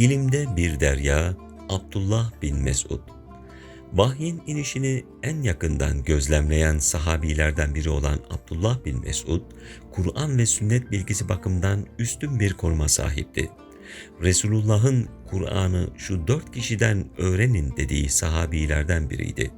İlimde bir derya Abdullah bin Mesud. Vahyin inişini en yakından gözlemleyen sahabilerden biri olan Abdullah bin Mesud, Kur'an ve sünnet bilgisi bakımından üstün bir koruma sahipti. Resulullah'ın Kur'an'ı şu dört kişiden öğrenin dediği sahabilerden biriydi.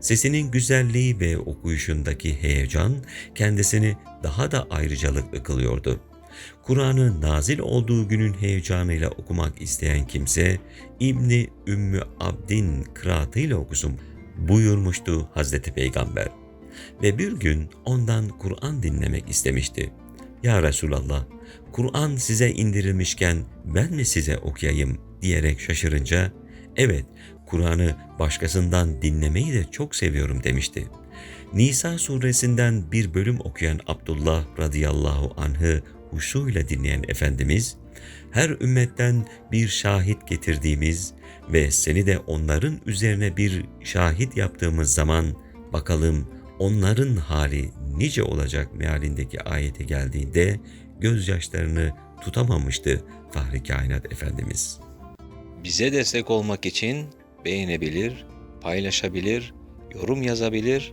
Sesinin güzelliği ve okuyuşundaki heyecan kendisini daha da ayrıcalıklı kılıyordu. Kur'an'ı nazil olduğu günün heyecanıyla okumak isteyen kimse İbni Ümmü Abdin kıraatıyla okusun buyurmuştu Hazreti Peygamber. Ve bir gün ondan Kur'an dinlemek istemişti. Ya Resulallah, Kur'an size indirilmişken ben mi size okuyayım diyerek şaşırınca, evet Kur'an'ı başkasından dinlemeyi de çok seviyorum demişti. Nisa suresinden bir bölüm okuyan Abdullah radıyallahu anh'ı huşuyla dinleyen Efendimiz, her ümmetten bir şahit getirdiğimiz ve seni de onların üzerine bir şahit yaptığımız zaman bakalım onların hali nice olacak mealindeki ayete geldiğinde gözyaşlarını tutamamıştı Fahri Kainat Efendimiz. Bize destek olmak için beğenebilir, paylaşabilir, yorum yazabilir